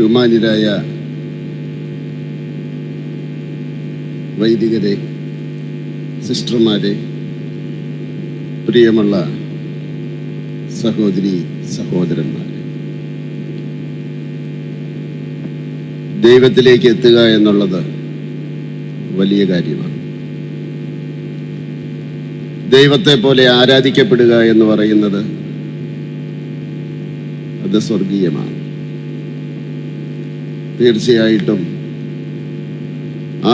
ബഹുമാന്യരായ വൈദികരെ സിസ്റ്റർമാരെ പ്രിയമുള്ള സഹോദരി സഹോദരന്മാരെ. ദൈവത്തിലേക്ക് എത്തുക എന്നുള്ളത് വലിയ കാര്യമാണ്. ദൈവത്തെ പോലെ ആരാധിക്കപ്പെടുക എന്ന് പറയുന്നത് അത് സ്വർഗീയമാണ്. തീർച്ചയായിട്ടും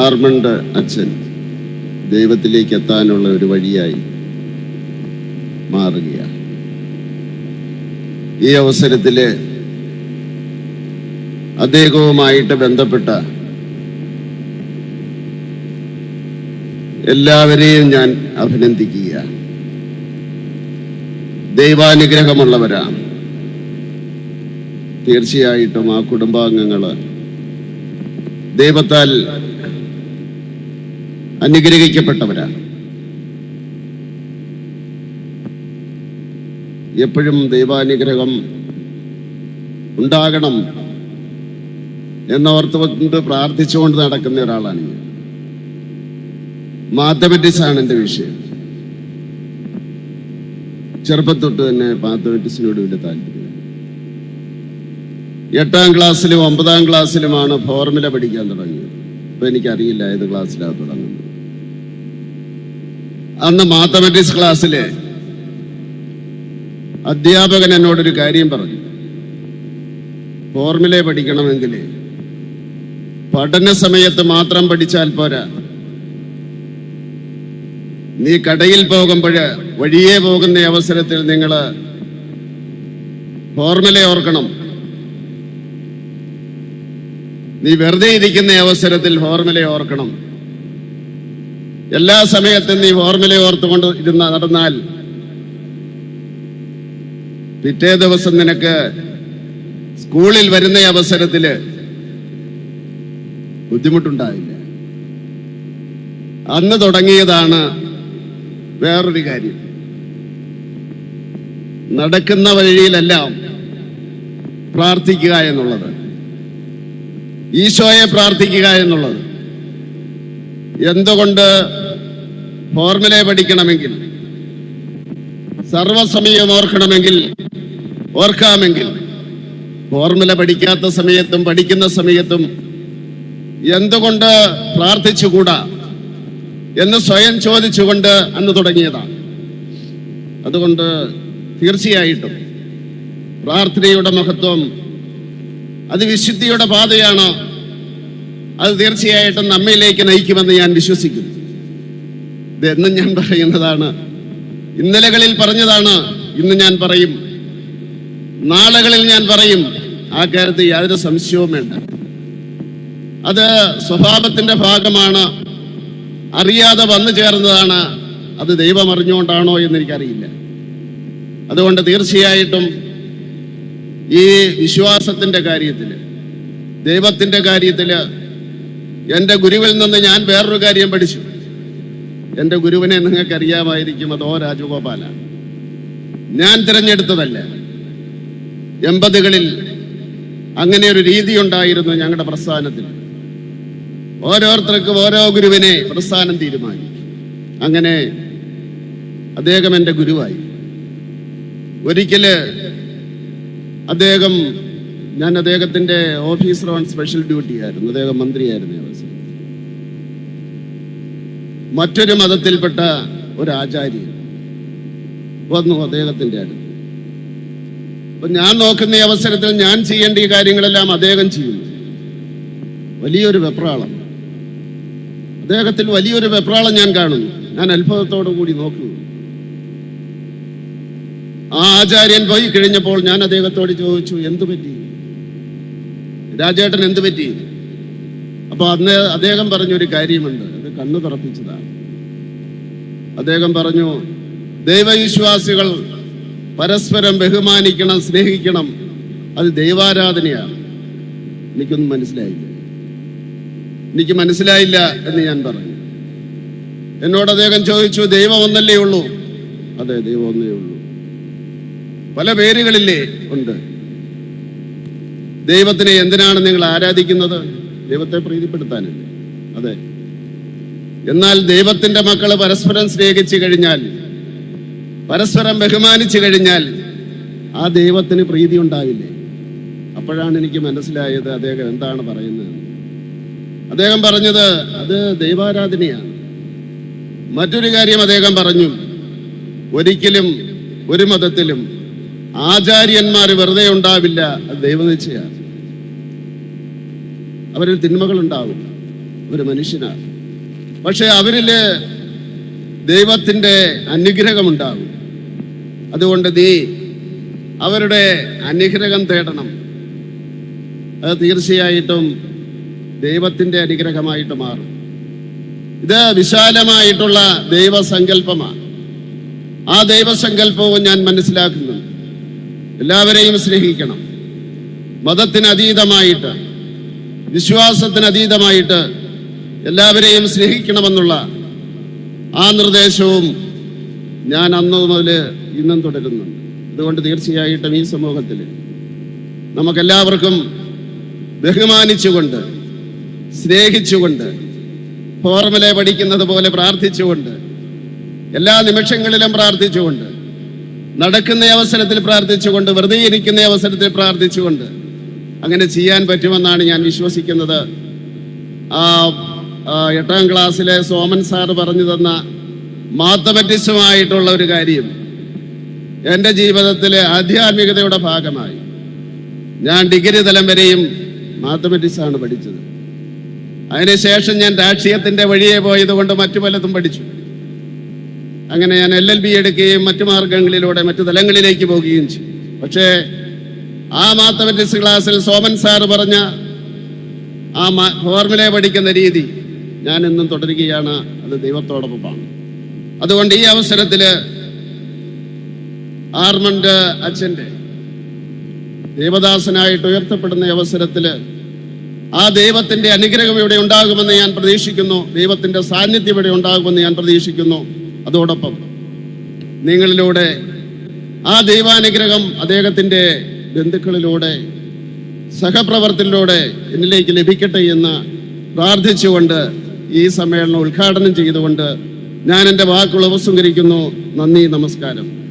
ആർമണ്ട് അച്ഛൻ ദൈവത്തിലേക്ക് എത്താനുള്ള ഒരു വഴിയായി മാറുകയാണ്. ഈ അവസരത്തിൽ അദ്ദേഹവുമായിട്ട് ബന്ധപ്പെട്ട എല്ലാവരെയും ഞാൻ അഭിനന്ദിക്കുക ദൈവാനുഗ്രഹമുള്ളവരാണ്. തീർച്ചയായിട്ടും ആ കുടുംബാംഗങ്ങൾ ദൈവത്താൽ അനുഗ്രഹിക്കപ്പെട്ടവരാണ്. എപ്പോഴും ദൈവാനുഗ്രഹം ഉണ്ടാകണം എന്നോർത്തുകൊണ്ട് പ്രാർത്ഥിച്ചുകൊണ്ട് നടക്കുന്ന ഒരാളാണ് ഞാൻ. മാത്തമെറ്റിക്സ് ആണ് എന്റെ വിഷയം. ചെറുപ്പത്തൊട്ട് തന്നെ മാത്തമെറ്റിക്സിനോട് വലിയ താല്പര്യം എട്ടാം ക്ലാസ്സിലും ഒമ്പതാം ക്ലാസ്സിലുമാണ് ഫോർമുല പഠിക്കാൻ തുടങ്ങിയത്. ഇപ്പൊ എനിക്കറിയില്ല ഏത് ക്ലാസ്സിലാണ് തുടങ്ങുന്നത്. അന്ന് മാത്തമാറ്റിക്സ് ക്ലാസ്സിൽ അധ്യാപകൻ എന്നോടൊരു കാര്യം പറഞ്ഞു. ഫോർമുല പഠിക്കണമെങ്കിൽ പഠന സമയത്ത് മാത്രം പഠിച്ചാൽ പോരാ. നീ കടയിൽ പോകുമ്പോൾ വഴിയേ പോകുന്ന അവസരത്തിൽ നിങ്ങൾ ഫോർമുല ഓർക്കണം. നീ വെറുതെ ഇരിക്കുന്ന അവസരത്തിൽ ഫോർമുല ഓർക്കണം. എല്ലാ സമയത്തും നീ ഫോർമുല ഓർത്തുകൊണ്ട് ഇരുന്ന നടന്നാൽ പിറ്റേ ദിവസം നിനക്ക് സ്കൂളിൽ വരുന്ന അവസരത്തിൽ ബുദ്ധിമുട്ടുണ്ടാവില്ല അന്ന് തുടങ്ങിയതാണ് വേറൊരു കാര്യം. നടക്കുന്ന വഴിയിലെല്ലാം പ്രാർത്ഥിക്കുക എന്നുള്ളത്. ഈശോയെ പ്രാർത്ഥിക്കുക എന്നുള്ളത്. എന്തുകൊണ്ട് ഫോർമുല പഠിക്കണമെങ്കിൽ സർവസമയം ഓർക്കണമെങ്കിൽ ഓർക്കാമെങ്കിൽ ഫോർമുല പഠിക്കാത്ത സമയത്തും പഠിക്കുന്ന സമയത്തും എന്തുകൊണ്ട് പ്രാർത്ഥിച്ചുകൂടാ എന്ന് സ്വയം ചോദിച്ചുകൊണ്ട് അന്ന് തുടങ്ങിയതാണ് അതുകൊണ്ട് തീർച്ചയായിട്ടും പ്രാർത്ഥനയുടെ മഹത്വം അത് വിശുദ്ധിയുടെ പാതയാണ്. അത് തീർച്ചയായിട്ടും നമ്മയിലേക്ക് നയിക്കുമെന്ന് ഞാൻ വിശ്വസിക്കുന്നു. ഇതെന്നും ഞാൻ പറയുന്നതാണ്. ഇന്നലകളിൽ പറഞ്ഞതാണ് ഇന്ന് ഞാൻ പറയും. നാളുകളിൽ ഞാൻ പറയും. ആ കാര്യത്തിൽ യാതൊരു സംശയവും വേണ്ട. അത് സ്വഭാവത്തിന്റെ ഭാഗമാണ്. അറിയാതെ വന്നു ചേർന്നതാണ്. അത് ദൈവം അറിഞ്ഞുകൊണ്ടാണോ എന്ന് എനിക്കറിയില്ല. അതുകൊണ്ട് തീർച്ചയായിട്ടും ഈ വിശ്വാസത്തിന്റെ കാര്യത്തിൽ ദൈവത്തിന്റെ കാര്യത്തിൽ എന്റെ ഗുരുവിൽ നിന്ന് ഞാൻ വേറൊരു കാര്യം പഠിച്ചു. എന്റെ ഗുരുവിനെ നിങ്ങൾക്ക് അറിയാമായിരിക്കും രാജഗോപാല ഞാൻ തിരഞ്ഞെടുത്തതല്ല. എൺപതുകളിൽ അങ്ങനെ ഒരു രീതി ഉണ്ടായിരുന്നു ഞങ്ങളുടെ പ്രസ്ഥാനത്തിൽ. ഓരോരുത്തർക്കും ഓരോ ഗുരുവിനെ പ്രസ്ഥാനം തീരുമാനിക്കും അങ്ങനെ അദ്ദേഹം എന്റെ ഗുരുവായി. ഒരിക്കൽ അദ്ദേഹം ഞാൻ അദ്ദേഹത്തിന്റെ ഓഫീസർ ഓൺ സ്പെഷ്യൽ ഡ്യൂട്ടി ആയിരുന്നു. അദ്ദേഹം മന്ത്രിയായിരുന്നു മറ്റൊരു മതത്തിൽപ്പെട്ട ഒരു ആചാര്യൻ വന്നു അദ്ദേഹത്തിന്റെ അടുത്ത്. അപ്പൊ ഞാൻ നോക്കുന്ന ഈ അവസരത്തിൽ ഞാൻ ചെയ്യേണ്ട ഈ കാര്യങ്ങളെല്ലാം അദ്ദേഹം ചെയ്യുന്നു. വലിയൊരു വെപ്രാളം. അദ്ദേഹത്തിൽ വലിയൊരു വെപ്രാളം ഞാൻ കാണുന്നു. ഞാൻ അത്ഭുതത്തോടു കൂടി നോക്കുന്നു. ആ ആചാര്യൻ പോയി കഴിഞ്ഞപ്പോൾ ഞാൻ അദ്ദേഹത്തോട് ചോദിച്ചു എന്തു പറ്റി? രാജേട്ടൻ എന്തു പറ്റി? അപ്പൊ അന്ന് അദ്ദേഹം പറഞ്ഞൊരു കാര്യമുണ്ട് അത് കണ്ണു തുറപ്പിച്ചതാണ്. അദ്ദേഹം പറഞ്ഞു ദൈവവിശ്വാസികൾ പരസ്പരം ബഹുമാനിക്കണം സ്നേഹിക്കണം അത് ദൈവാരാധനയാണ്. എനിക്കൊന്നും മനസ്സിലായില്ല. എനിക്ക് മനസ്സിലായില്ല എന്ന് ഞാൻ പറഞ്ഞു. എന്നോട് അദ്ദേഹം ചോദിച്ചു ദൈവം ഒന്നല്ലേ ഉള്ളൂ? അതെ ദൈവം ഒന്നേ ഉള്ളൂ. പല പേരുകളില്ലേ ഉണ്ട്. ദൈവത്തിനെ എന്തിനാണ് നിങ്ങൾ ആരാധിക്കുന്നത്? ദൈവത്തെ പ്രീതിപ്പെടുത്താനല്ലേ അതെ. എന്നാൽ ദൈവത്തിന്റെ മക്കൾ പരസ്പരം സ്നേഹിച്ചു കഴിഞ്ഞാൽ പരസ്പരം ബഹുമാനിച്ചു കഴിഞ്ഞാൽ ആ ദൈവത്തിന് പ്രീതി ഉണ്ടാവില്ലേ? അപ്പോഴാണ് എനിക്ക് മനസ്സിലായത് അദ്ദേഹം എന്താണ് പറയുന്നത്. അദ്ദേഹം പറഞ്ഞത് അത് ദൈവാരാധനയാണ്. മറ്റൊരു കാര്യം അദ്ദേഹം പറഞ്ഞു. ഒരിക്കലും ഒരു മതത്തിലും ആചാര്യന്മാർ വെറുതെ ഉണ്ടാവില്ല. അത് അവരിൽ തിന്മകൾ ഉണ്ടാവും ഒരു മനുഷ്യനാണ്. പക്ഷെ അവരിൽ ദൈവത്തിന്റെ അനുഗ്രഹമുണ്ടാവും. അതുകൊണ്ട് നീ അവരുടെ അനുഗ്രഹം തേടണം. അത് തീർച്ചയായിട്ടും ദൈവത്തിന്റെ അനുഗ്രഹമായിട്ട് മാറും. ഇത് വിശാലമായിട്ടുള്ള ദൈവസങ്കല്പമാണ്. ആ ദൈവസങ്കല്പവും ഞാൻ മനസ്സിലാക്കുന്നു. എല്ലാവരെയും സ്നേഹിക്കണം. മതത്തിന് അതീതമായിട്ട് വിശ്വാസത്തിന് അതീതമായിട്ട് എല്ലാവരെയും സ്നേഹിക്കണമെന്നുള്ള ആ നിർദ്ദേശവും ഞാൻ അന്ന് മുതൽ ഇന്നും തുടരുന്നുണ്ട്. അതുകൊണ്ട് തീർച്ചയായിട്ടും ഈ സമൂഹത്തിൽ നമുക്കെല്ലാവർക്കും ബഹുമാനിച്ചുകൊണ്ട് സ്നേഹിച്ചുകൊണ്ട് ഫോർമുല പഠിക്കുന്നത് പോലെ പ്രാർത്ഥിച്ചുകൊണ്ട് എല്ലാ നിമിഷങ്ങളിലും പ്രാർത്ഥിച്ചുകൊണ്ട് നടക്കുന്ന അവസരത്തിൽ പ്രാർത്ഥിച്ചുകൊണ്ട് വെറുതെ ഇരിക്കുന്ന അവസരത്തിൽ പ്രാർത്ഥിച്ചുകൊണ്ട് അങ്ങനെ ചെയ്യാൻ പറ്റുമെന്നാണ് ഞാൻ വിശ്വസിക്കുന്നത്. ആ എട്ടാം ക്ലാസ്സിലെ സോമൻ സാർ പറഞ്ഞു തന്ന മാത്തമറ്റിസമായിട്ടുള്ള ഒരു കാര്യം. എന്റെ ജീവിതത്തിലെ ആധ്യാത്മികതയുടെ ഭാഗമായി. ഞാൻ ഡിഗ്രി തലം വരെയും മാത്തമാറ്റിക്സ് ആണ് പഠിച്ചത്. അതിനുശേഷം ഞാൻ രാഷ്ട്രീയത്തിന്റെ വഴിയെ പോയതുകൊണ്ട് മറ്റു പലതും പഠിച്ചു. അങ്ങനെ ഞാൻ എൽ എൽ ബി എടുക്കുകയും മറ്റു മാർഗങ്ങളിലൂടെ മറ്റു തലങ്ങളിലേക്ക് പോവുകയും ചെയ്തു. പക്ഷേ ആ മാത്തമെറ്റിക്സ് ക്ലാസ്സിൽ സോമൻ സാറ് പറഞ്ഞ ആ ഫോർമുല പഠിക്കുന്ന രീതി ഞാൻ എന്നും തുടരുകയാണ്. അത് ദൈവത്തോടൊപ്പമാണ്. അതുകൊണ്ട് ഈ അവസരത്തിൽ ആർമണ്ട് അച്ഛന്റെ ദേവദാസനായിട്ട് ഉയർത്തപ്പെടുന്ന അവസരത്തിൽ ആ ദൈവത്തിന്റെ അനുഗ്രഹം ഇവിടെ ഉണ്ടാകുമെന്ന് ഞാൻ പ്രതീക്ഷിക്കുന്നു. ദൈവത്തിന്റെ സാന്നിധ്യം ഇവിടെ ഉണ്ടാകുമെന്ന് ഞാൻ പ്രതീക്ഷിക്കുന്നു. അതോടൊപ്പം നിങ്ങളിലൂടെ ആ ദൈവാനുഗ്രഹം അദ്ദേഹത്തിന്റെ ബന്ധുക്കളിലൂടെ സഹപ്രവർത്തനത്തിലൂടെ എന്നിലേക്ക് ലഭിക്കട്ടെ എന്ന് പ്രാർത്ഥിച്ചുകൊണ്ട് ഈ സമ്മേളനം ഉദ്ഘാടനം ചെയ്തുകൊണ്ട് ഞാൻ എന്റെ വാക്കുകൾ ഉപസംഹരിക്കുന്നു. നന്ദി നമസ്കാരം.